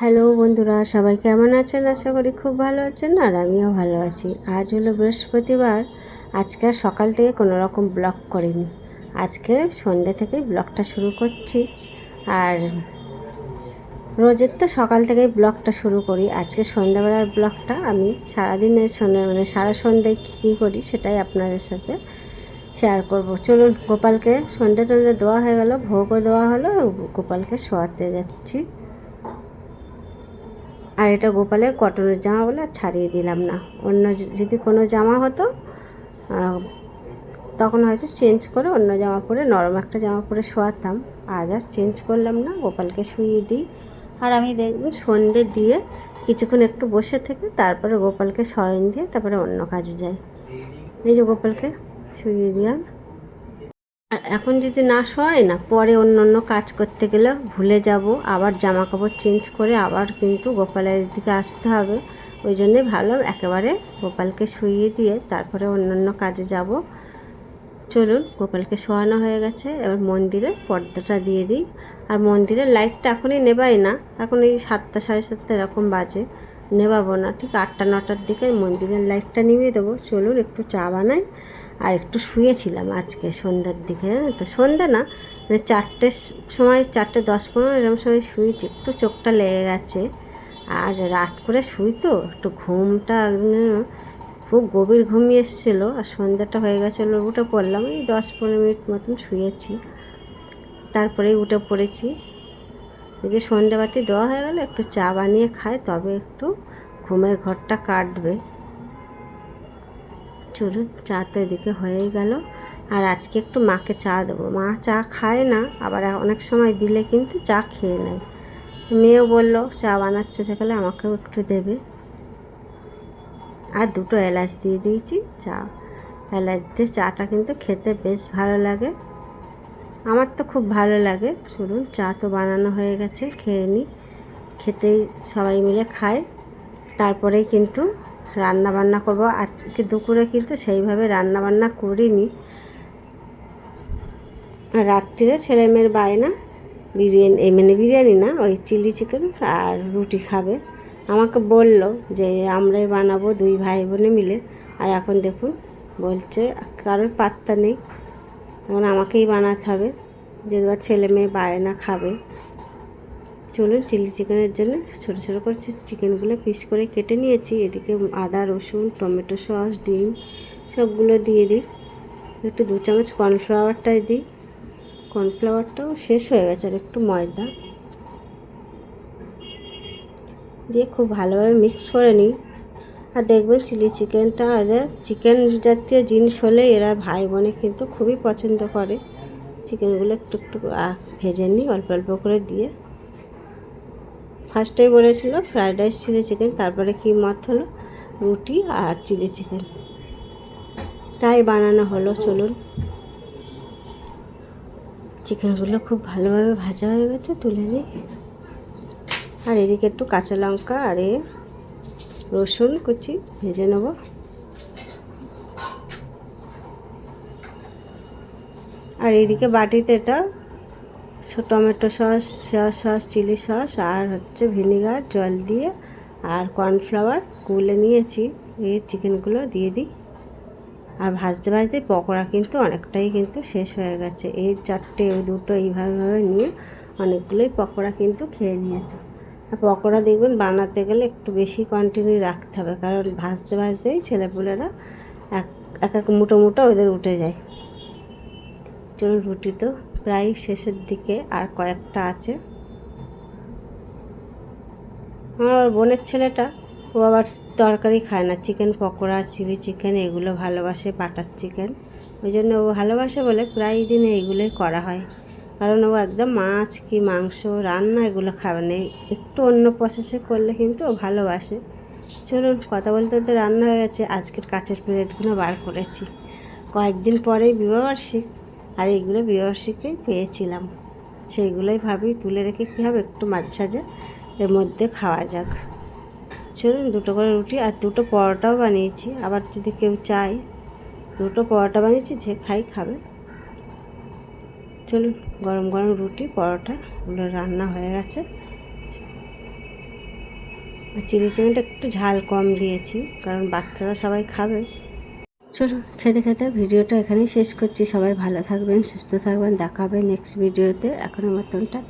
Hello বন্ধুরা, সবাই কেমন আছেন? আশা করি খুব ভালো আছেন আর আমিও ভালো আছি। আজ হলো বৃহস্পতিবার। আজকে সকাল থেকে কোনো রকম ব্লগ করিনি। আজকে সন্ধ্যে থেকেই ব্লগটা শুরু করছি। আর রোজের তো সকাল থেকেই ব্লগটা শুরু করি। আজকে সন্ধ্যাবেলার ব্লগটা আমি সারাদিনের সন্ধ্যে মানে সারা সন্ধ্যায় কী কী করি সেটাই আপনাদের সাথে শেয়ার করব। চলুন, গোপালকে সন্ধ্যে টন্ধে দেওয়া হয়ে গেল, ভোগও দেওয়া হলো, গোপালকে শোয়াতে যাচ্ছি। আর এটা গোপালের কটনের জামা বলে আর ছাড়িয়ে দিলাম না। অন্য যদি কোনো জামা হতো তখন হয়তো চেঞ্জ করে অন্য জামা পরে, নরম একটা জামা পরে শোয়াতাম। আজ আর চেঞ্জ করলাম না, গোপালকে শুইয়ে দিই। আর আমি দেখবেন সন্ধে দিয়ে কিছুক্ষণ একটু বসে থেকে তারপরে গোপালকে শয়ন দিয়ে তারপরে অন্য কাজে যাই। এই যে গোপালকে শুইয়ে দিলাম। আর এখন যদি না শোয় না, পরে অন্য অন্য কাজ করতে গেলে ভুলে যাব, আবার জামা কাপড় চেঞ্জ করে আবার কিন্তু গোপালের দিকে আসতে হবে। ওই জন্যই ভালো একেবারে গোপালকে শুইয়ে দিয়ে তারপরে অন্যান্য কাজে যাব। চলুন, গোপালকে শোয়ানো হয়ে গেছে। এবার মন্দিরে পর্দাটা দিয়ে দিই। আর মন্দিরের লাইটটা এখনই নেবাই না। এখন এই সাতটা সাড়ে সাতটা এরকম বাজে। নেবাবো না। ঠিক আটটা নটার দিকে মন্দিরের লাইটটা নিভিয়ে দেবো। চলুন, একটু চা বানাই। আর একটু শুয়েছিলাম আজকে সন্ধ্যার দিকে জানেন তো? সন্ধ্যা না মানে চারটের সময়, চারটে দশ পনেরো এরকম সময় শুয়েছি, একটু চোখটা লেগে গেছে। আর রাত করে শুই তো, একটু ঘুমটা খুব গভীর ঘুমিয়ে এসেছিল, আর সন্ধ্যাটা হয়ে গেছিল, উঠে পড়লাম, এই দশ পনেরো মিনিট মতন শুয়েছি। তারপরেই উঠে পড়েছি। এদিকে সন্ধ্যাবাতি দেওয়া হয়ে গেলে, একটু চা বানিয়ে খায়, তবে একটু ঘুমের ঘরটা কাটবে। চলুন চা তো এদিকে হয়েই গেল। আর আজকে একটু মাকে চা দেবো। মা চা খায় না, আবার অনেক সময় দিলে কিন্তু চা খেয়ে নেয়। মেয়েও বলল, চা বানাচ্ছে সেখানে আমাকেও একটু দেবে। আর দুটো এলাচ দিয়ে দিয়েছি চা। এলাচ দিয়ে চাটা কিন্তু খেতে বেশ ভালো লাগে। আমার তো খুব ভালো লাগে। চলুন, চা তো বানানো হয়ে গেছে, খেয়ে নিই। খেতেই সবাই মিলে খায়। তারপরেই কিন্তু রান্না বান্না করব। আজকে দুপুরে কিন্তু সেইভাবে রান্না বান্না করিনি। রাত্রিরে ছেলে মেয়ের বায়না, বিরিয়ানি এই মানে বিরিয়ানি না, ওই চিলি চিকেন আর রুটি খাবে। আমাকে বলল যে, আমরাই বানাবো দুই ভাই বোনে মিলে। আর এখন দেখুন, বলছে, কারোর পাত্তা নেই। এখন আমাকেই বানাতে হবে। যে এবার ছেলে মেয়ে বায়না খাবে। চলুন চিলি চিকেনের জন্য ছোটো ছোটো করে চিকেনগুলো পিস করে কেটে নিয়েছি। এদিকে আদা, রসুন, টমেটো সস, ডিম সবগুলো দিয়ে দিই। একটু দু চামচ কর্নফ্লাওয়ারটাই দিই। কর্নফ্লাওয়ারটাও শেষ হয়ে গেছে আর একটু ময়দা। দিয়ে খুব ভালোভাবে মিক্স করে নিই। আর দেখবেন চিলি চিকেনটা এদের চিকেন জাতীয় জিনিস হলে এরা ভাই বোনে কিন্তু খুবই পছন্দ করে। চিকেনগুলো একটু একটু ভেজে নিই অল্প অল্প করে দিয়ে। ফার্স্টেই বলেছিল ফ্রায়েড রাইস, চিলি চিকেন, তারপরে কি মত হলো? রুটি আর চিলি চিকেন। তাই বানানো হলো, চলুন। চিকেনগুলো খুব ভালোভাবে ভাজা হয়ে গেছে, তুলে নিই। আর এদিকে একটু কাঁচা লঙ্কা আর এ রসুন কুচি ভেজে নেব। আর এদিকে বাটিতে এটা tomato sauce, soya sauce, chilli sauce আর হচ্ছে ভিনিগার, জল দিয়ে আর কর্নফ্লাওয়ার গুলে নিয়েছি। এই চিকেনগুলো দিয়ে দিই। আর ভাজতে ভাজতে পকোড়া কিন্তু অনেকটাই কিন্তু শেষ হয়ে গেছে। এই চারটে দুটো এইভাবে ভাবে নিয়ে অনেকগুলোই পকোড়া কিন্তু খেয়ে নিয়েছে। আর পকোড়া দেখবেন বানাতে গেলে একটু বেশি কন্টিনিউ রাখতে হবে, কারণ ভাজতে, ভাজতেই ছেলেপুলেরা এক এক এক মুটো মুটো ওদের উঠে যায়। চলুন, রুটি তো প্রায় শেষের দিকে আর কয়েকটা আছে। আমার বোনের ছেলেটা, ও আবার তরকারি খায় না। চিকেন পকোড়া, চিলি চিকেন এগুলো ভালোবাসে, বাটার চিকেন। ওই জন্য ও ভালোবাসে বলে প্রায় দিনে এইগুলোই করা হয়। কারণ ও একদম মাছ কি মাংস, রান্না এগুলো খাবে না। একটু অন্য প্রসেসে করলে কিন্তু ও ভালোবাসে। চলুন, কথা বলতে বলতে রান্না হয়ে গেছে। আজকের কাঁচের প্লেটগুলো বার করেছি। কয়েকদিন পরেই বিবাহবার্ষিক। আর এইগুলো বিবাহবার্ষিকেই পেয়েছিলাম। সেইগুলোই ভাবি তুলে রেখে কী হবে? একটু মাঝে সাঝে এর মধ্যে খাওয়া যাক। চলুন দুটো করে রুটি আর দুটো পরোটাও বানিয়েছি। আবার যদি কেউ চায়, দুটো পরোটা বানিয়েছি, যে খাই খাবে। চলুন, গরম গরম রুটি, পরোটা, ওগুলো রান্না হয়ে গেছে। আর চিলি চিকেনটা একটু ঝাল কম দিয়েছি, কারণ বাচ্চারা সবাই খাবে। চলুন, খেতে খেতে ভিডিওটা এখানেই শেষ করছি। সবাই ভালো থাকবেন, সুস্থ থাকবেন। দেখাবেন নেক্সট ভিডিওতে এখনও মতনটা